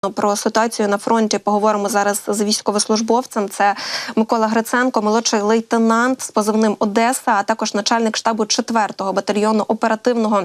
Про ситуацію на фронті поговоримо зараз з військовослужбовцем. Це Микола Гриценко, молодший лейтенант з позивним Одеса, а також начальник штабу 4-го батальйону оперативного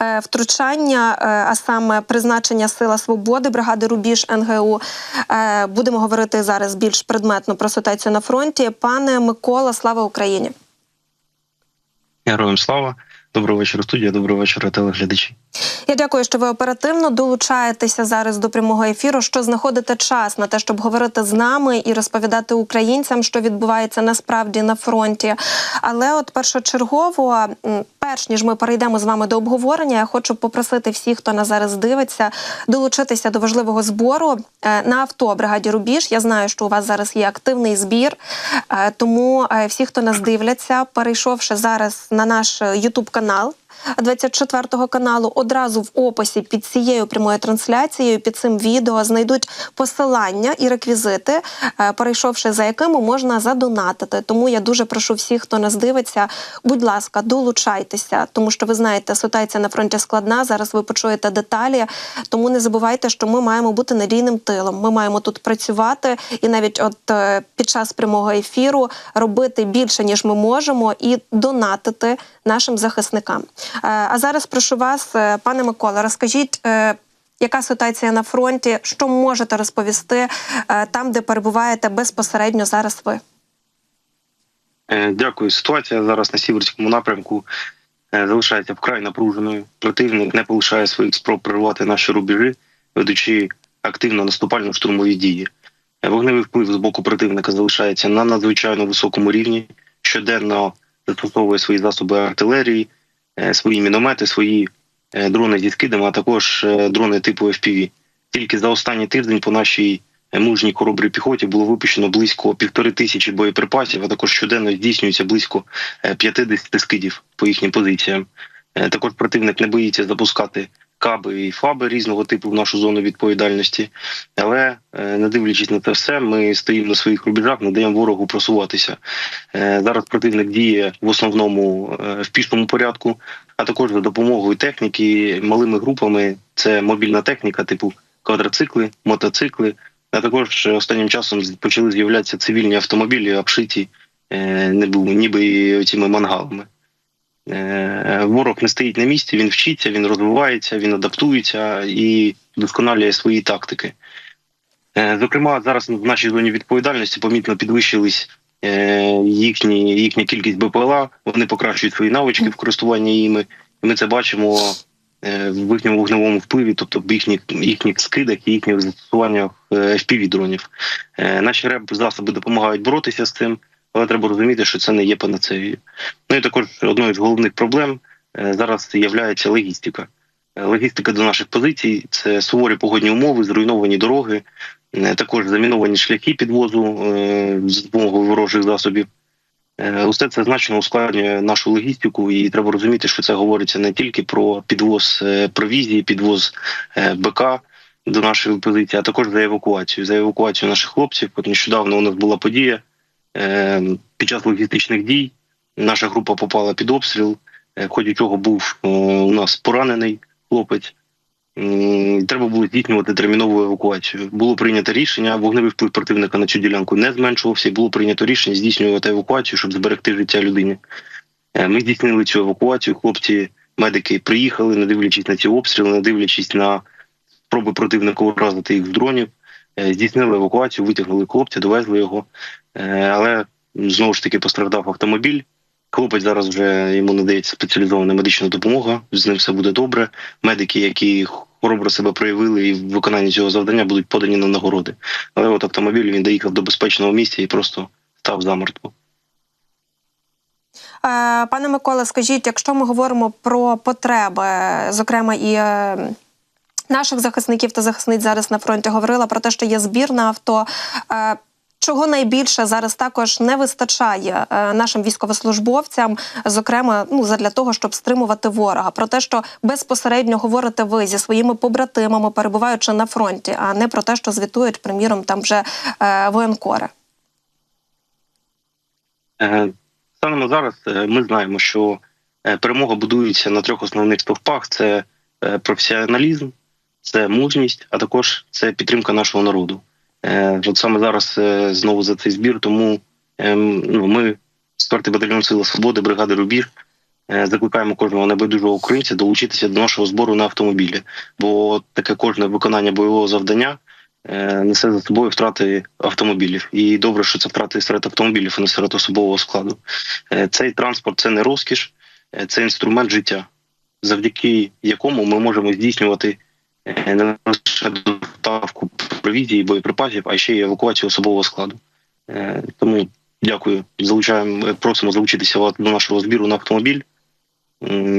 е, втручання, е, а саме призначення Сила Свободи, бригади Рубіж НГУ. Е, Будемо говорити зараз більш предметно про ситуацію на фронті. Пане Микола, слава Україні! Героям слава, доброго вечора, студія, доброго вечора, телеглядачі. Я дякую, що ви оперативно долучаєтеся зараз до прямого ефіру. Що знаходите час на те, щоб говорити з нами і розповідати українцям, що відбувається насправді на фронті. Але, от першочергово, перш ніж ми перейдемо з вами до обговорення, я хочу попросити всіх, хто нас зараз дивиться, долучитися до важливого збору е, на авто бригаді Рубіж. Я знаю, що у вас зараз є активний збір, е, тому е, всі, хто нас дивляться, перейшовши зараз на наш Ютуб канал. 24 каналу одразу в описі під цією прямою трансляцією, під цим відео знайдуть посилання і реквізити, е, перейшовши за якими можна задонатити. Тому я дуже прошу всіх, хто нас дивиться, будь ласка, долучайтеся, тому що ви знаєте, ситуація на фронті складна. Зараз ви почуєте деталі. Тому не забувайте, що ми маємо бути надійним тилом. Ми маємо тут працювати і навіть от е, під час прямого ефіру робити більше ніж ми можемо, і донатити нашим захисникам. Е, А зараз прошу вас, е, пане Микола, розкажіть. е, Яка ситуація на фронті? Що можете розповісти там, де перебуваєте безпосередньо зараз ви? Дякую. Ситуація зараз на сіверському напрямку залишається вкрай напруженою. Противник не полишає своїх спроб прорвати наші рубежі, ведучи активно наступально штурмові дії. Вогневий вплив з боку противника залишається на надзвичайно високому рівні. Щоденно застосовує свої засоби артилерії, свої міномети, свої е, дрони зі скидами, а також е, дрони типу FPV. Тільки за останній тиждень по нашій е, мужній коробрій піхоті було випущено близько півтори тисячі боєприпасів, а також щоденно здійснюється близько е, 50 скидів по їхнім позиціям. Е, Також противник не боїться запускати каби і фаби різного типу в нашу зону відповідальності. Але е, не дивлячись на це все, ми стоїмо на своїх рубежах, не даємо ворогу просуватися. Е, Зараз противник діє в основному е, в пішому порядку, а також за допомогою техніки малими групами. Це мобільна техніка, типу квадроцикли, мотоцикли. А також останнім часом почали з'являтися цивільні автомобілі, обшиті не було, ніби цими мангалами. Е, Ворог не стоїть на місці, він вчиться, він розвивається, він адаптується і вдосконалює свої тактики. Е, Зокрема, зараз в нашій зоні відповідальності помітно підвищились е, їхні, їхня кількість БПЛА, вони покращують свої навички в користуванні їми. І ми це бачимо в їхньому вогневому впливі, тобто в їхніх, їхніх скидах і їхніх застосуваннях FPV-дронів. Е, Наші реп засоби допомагають боротися з цим, але треба розуміти, що це не є панацеєю. Ну і також одною з головних проблем е, зараз є логістика. Е, Логістика до наших позицій це суворі погодні умови, зруйновані дороги, е, також заміновані шляхи підвозу з допомогою ворожих засобів. Усе це значно ускладнює нашу логістику, і треба розуміти, що це говориться не тільки про підвоз провізії, підвоз БК до нашої позиції, а також за евакуацію. За евакуацію наших хлопців. От нещодавно у нас була подія під час логістичних дій. Наша група попала під обстріл, е, в ході чого був е, у нас поранений хлопець. Треба було здійснювати термінову евакуацію. Було прийнято рішення, вогневий вплив противника на цю ділянку не зменшувався, і було прийнято рішення здійснювати евакуацію, щоб зберегти життя людини. Е, Ми здійснили цю евакуацію. Хлопці, медики приїхали, не дивлячись на ці обстріли, не дивлячись на спроби противника уразити їх з дронів. Здійснили евакуацію, витягнули хлопця, довезли його. Е, Але знову ж таки постраждав автомобіль. Хлопець зараз вже йому надається спеціалізована медична допомога. З ним все буде добре. Медики, які хоробро себе проявили і в виконанні цього завдання, будуть подані на нагороди. Але от автомобіль він доїхав до безпечного місця і просто став замертво. Е, Пане Микола, скажіть, якщо ми говоримо про потреби, зокрема і е, наших захисників та захисниць зараз на фронті, говорила про те, що є збір на авто. Чого найбільше зараз також не вистачає е, нашим військовослужбовцям, зокрема, ну задля того, щоб стримувати ворога, про те, що безпосередньо говорите ви зі своїми побратимами, перебуваючи на фронті, а не про те, що звітують, приміром, там вже е, воєнкори. Е, на зараз е, ми знаємо, що перемога будується на трьох основних стовпах: це професіоналізм, це мужність, а також це підтримка нашого народу. Е, От саме зараз е, знову за цей збір, тому ем, ну, ми, 4 батальйон Сила Свободи, бригади Рубіж, е, закликаємо кожного небайдужого українця долучитися до нашого збору на автомобілі. Бо таке кожне виконання бойового завдання несе за собою втрати автомобілів. І добре, що це втрати серед автомобілів, а не серед особового складу. Цей транспорт це не розкіш, це інструмент життя, завдяки якому ми можемо здійснювати не лише доставку провізії, боєприпасів, а ще й евакуацію особового складу. Е, Тому дякую. Залучаємо, е, просимо залучитися до нашого збіру на автомобіль,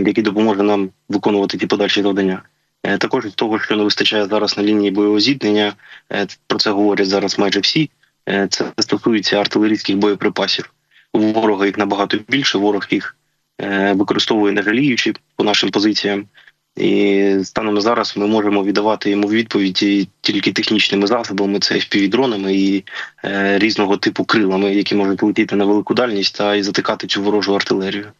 який допоможе нам виконувати ті подальші завдання. Е, Також з того, що не вистачає зараз на лінії бойового зіткнення, про це говорять зараз майже всі. Це стосується артилерійських боєприпасів. У ворога їх набагато більше. Ворог їх використовує не жаліючи по нашим позиціям. І станом зараз ми можемо віддавати йому відповіді тільки технічними засобами, це FPV-дронами і е, різного типу крилами, які можуть летіти на велику дальність та і затикати цю ворожу артилерію.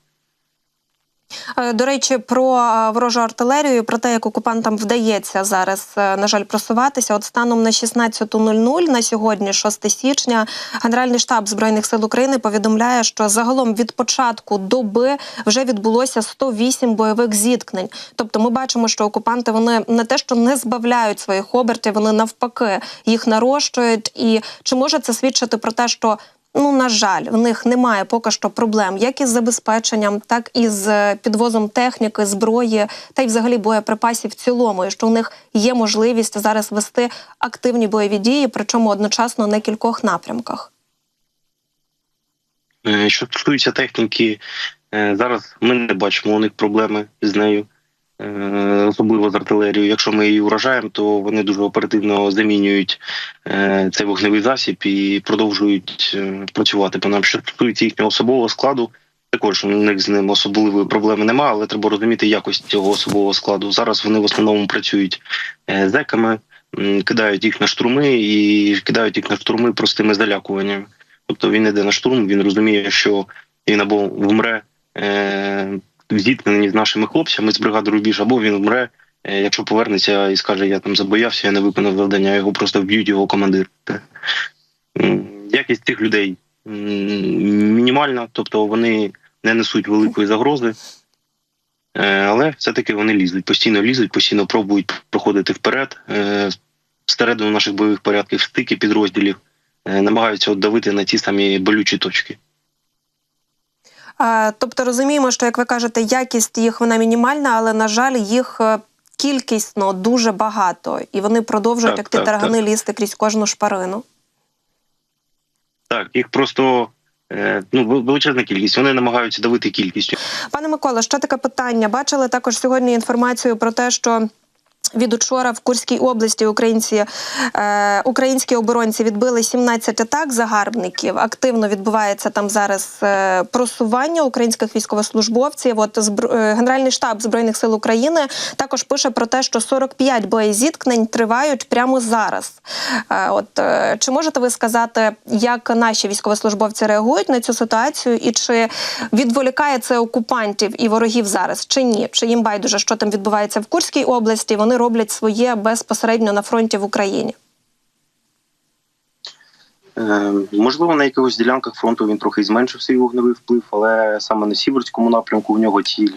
Е, До речі, про е, ворожу артилерію, про те, як окупантам вдається зараз, е, на жаль, просуватися. От станом на 16.00 на сьогодні, 6 січня, Генеральний штаб збройних сил України повідомляє, що загалом від початку доби вже відбулося 108 бойових зіткнень. Тобто, ми бачимо, що окупанти вони не те, що не збавляють своїх обертів, вони навпаки їх нарощують. І чи може це свідчити про те, що Ну, на жаль, в них немає поки що проблем як із забезпеченням, так і з е, підвозом техніки, зброї та й взагалі боєприпасів в цілому, і що у них є можливість зараз вести активні бойові дії, причому одночасно на кількох напрямках. Е, Що стосується техніки, е, зараз ми не бачимо у них проблеми з нею, особливо з артилерією. Якщо ми її вражаємо, то вони дуже оперативно замінюють е, цей вогневий засіб і продовжують е, працювати по нам. Що стосується їхнього особового складу, також у них з ним особливої проблеми немає, але треба розуміти якість цього особового складу. Зараз вони в основному працюють е, зеками, кидають їх на штурми і кидають їх на штурми простими залякуваннями. Тобто він йде на штурм, він розуміє, що він або вмре е, в з нашими хлопцями з бригади Рубіж, або він вмре, е, якщо повернеться і скаже, я там забоявся, я не виконав завдання, його просто вб'ють його командир. Якість цих людей мінімальна, тобто вони не несуть великої загрози. Е, Але все-таки вони лізуть, постійно лізуть, постійно пробують проходити вперед, е, всередину наших бойових порядків, стики підрозділів, намагаються давити на ті самі болючі точки. Тобто розуміємо, що як ви кажете, якість їх вона мінімальна, але на жаль, їх е, кількісно дуже багато, і вони продовжують Так, як таргани лізти крізь кожну шпарину. Так, їх просто е, ну, величезна кількість. Вони намагаються давити кількістю. Пане Микола, ще таке питання. Бачили також сьогодні інформацію про те, що. Від учора в Курській області українці е, українські оборонці відбили 17 атак загарбників. Активно відбувається там зараз е, просування українських військовослужбовців. От збр... е, Генеральний штаб збройних сил України також пише про те, що 45 боєзіткнень тривають прямо зараз. Е, от е, чи можете ви сказати, як наші військовослужбовці реагують на цю ситуацію, і чи відволікає це окупантів і ворогів зараз, чи ні? Чи їм байдуже, що там відбувається в Курській області? Вони роблять своє безпосередньо на фронті в Україні. Е, можливо, на якихось ділянках фронту він трохи зменшив свій вогневий вплив, але саме на Сіверському напрямку в нього ціль.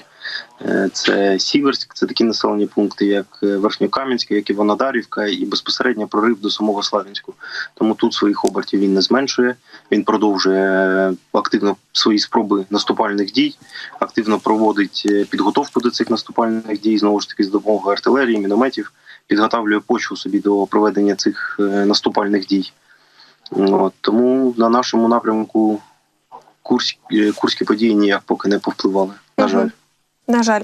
Е, Це Сіверськ, це такі населені пункти, як е, Верхньокам'янське, як Іванодарівка, і безпосередньо прорив до самого Славянську. Тому тут своїх обертів він не зменшує. Він продовжує е, активно свої спроби наступальних дій, активно проводить підготовку до цих наступальних дій, знову ж таки, з допомогою артилерії, мінометів, підготавлює почву собі до проведення цих наступальних дій. От, тому на нашому напрямку курс, е, курські події ніяк поки не повпливали. На жаль. На жаль,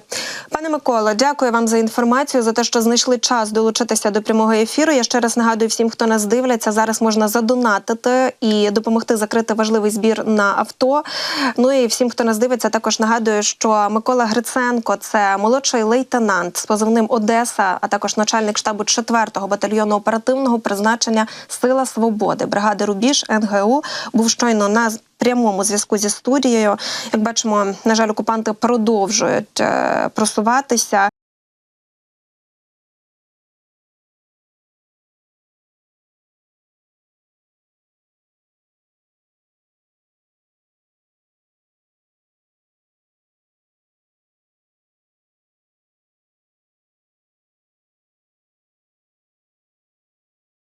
пане Миколо, дякую вам за інформацію, за те, що знайшли час долучитися до прямого ефіру. Я ще раз нагадую всім, хто нас дивляться. Зараз можна задонатити і допомогти закрити важливий збір на авто. Ну і всім, хто нас дивиться, також нагадую, що Микола Гриценко це молодший лейтенант з позивним Одеса, а також начальник штабу 4-го батальйону оперативного призначення Сила Свободи бригади Рубіж НГУ. Був щойно на прямому зв'язку зі студією. Як бачимо, на жаль, окупанти продовжують е, просуватися.